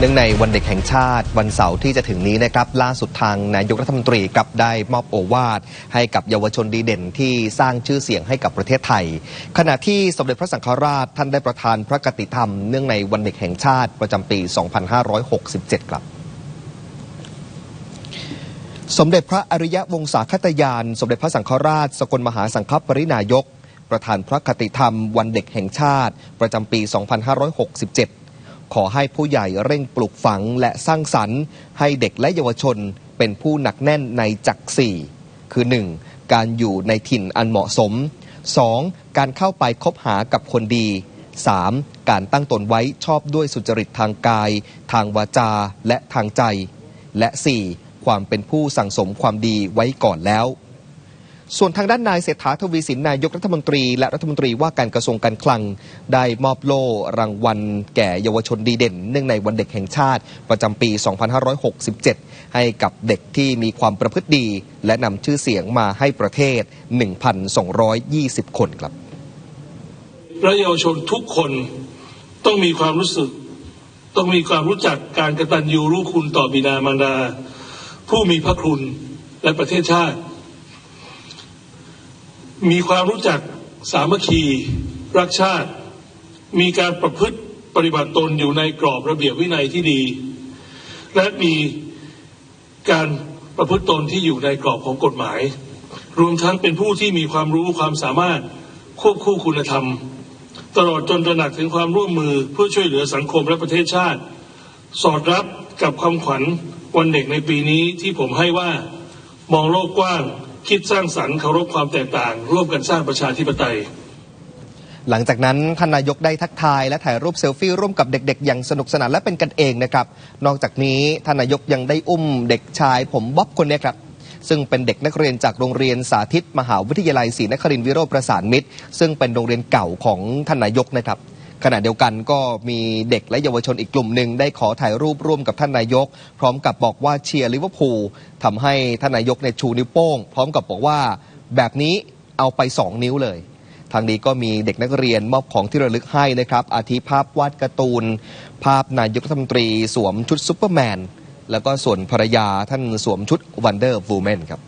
เนื่องในวันเด็กแห่งชาติวันเสาร์ที่จะถึงนี้นะครับล่าสุดทางนายกรัฐมนตรีกลับได้มอบโอวาทให้กับเยาวชนดีเด่นที่สร้างชื่อเสียงให้กับประเทศไทย ขณะที่สมเด็จพระสังฆราชท่านได้ประทานพระกติธรรมเนื่องในวันเด็กแห่งชาติประจำปี 2567 ครับสมเด็จพระอริยวงศาคตยาน สมเด็จพระสังฆราช สกลมหาสังฆปรินายก ประธานพระคติธรรมวันเด็กแห่งชาติ ประจำปี 2567 ขอให้ผู้ใหญ่เร่งปลูกฝังและสร้างสรรค์ ให้เด็กและเยาวชนเป็นผู้หนักแน่นในจักรสี่ คือ 1. การอยู่ในถิ่นอันเหมาะสม 2. การเข้าไปคบหากับคนดี 3. การตั้งตนไว้ชอบด้วยสุจริตทางกาย ทางวาจาและทางใจ และ 4. ความเป็นผู้สั่งสมความดีไว้ก่อนแล้ว ส่วนทางด้านนายเศรษฐาทวีสินนายกรัฐมนตรี และรัฐมนตรีว่าการกระทรวงการคลัง ได้มอบโล่รางวัลแก่เยาวชนดีเด่น เนื่องในวันเด็กแห่งชาติ ประจำปี 2567 ให้กับเด็กที่มีความประพฤติดี และนำชื่อเสียงมาให้ประเทศ 1,220 คนครับและเยาวชนทุกคนต้องมีความรู้สึก ต้องมีความรู้จักการกระตัญญูรู้คุณต่อบิดามารดา ผู้มีพระคุณและประเทศชาติ มีความรู้จักสามัคคีรักชาติ มีการประพฤติปฏิบัติตนอยู่ในกรอบระเบียบวินัยที่ดี และมีการประพฤติตนที่อยู่ในกรอบของกฎหมาย รวมทั้งเป็นผู้ที่มีความรู้ความสามารถควบคู่คุณธรรม ตลอดจนตระหนักถึงความร่วมมือเพื่อช่วยเหลือสังคมและประเทศชาติ สอดรับกับคำขวัญวันเด็กในปีนี้ที่ผมให้ว่ามองโลกกว้าง คิดสร้างสรรค์เคารพความแตกต่าง ร่วมกันสร้างประชาธิปไตย หลังจากนั้นท่านนายกได้ทักทายและถ่ายรูปเซลฟี่ร่วมกับเด็ก ๆ อย่างสนุกสนานและเป็นกันเองนะครับ นอกจากนี้ท่านนายกยังได้อุ้มเด็กชายผมบ๊อบคนนี้ครับซึ่งเป็นเด็กนักเรียนจากโรงเรียนสาธิต มหาวิทยาลัยศรีนครินทร์วิโรจน์ประสานมิตร ซึ่งเป็นโรงเรียนเก่าของท่านนายกนะครับ ขณะเดียวกันก็มีเด็กและเยาวชนอีกกลุ่มหนึ่งได้ขอถ่ายรูปร่วมกับท่านนายก พร้อมกับบอกว่าเชียร์ลิเวอร์พูลทำให้ท่านนายกในชูนิ้วโป้ง พร้อมกับบอกว่าแบบนี้เอาไป 2 นิ้วเลย ทางนี้ก็มีเด็กนักเรียนมอบของที่ระลึกให้นะครับ อาทิภาพวาดการ์ตูน ภาพนายกรัฐมนตรี สวมชุดซูเปอร์แมน แล้วก็ส่วนภรรยาท่านสวมชุดวันเดอร์วูแมนครับ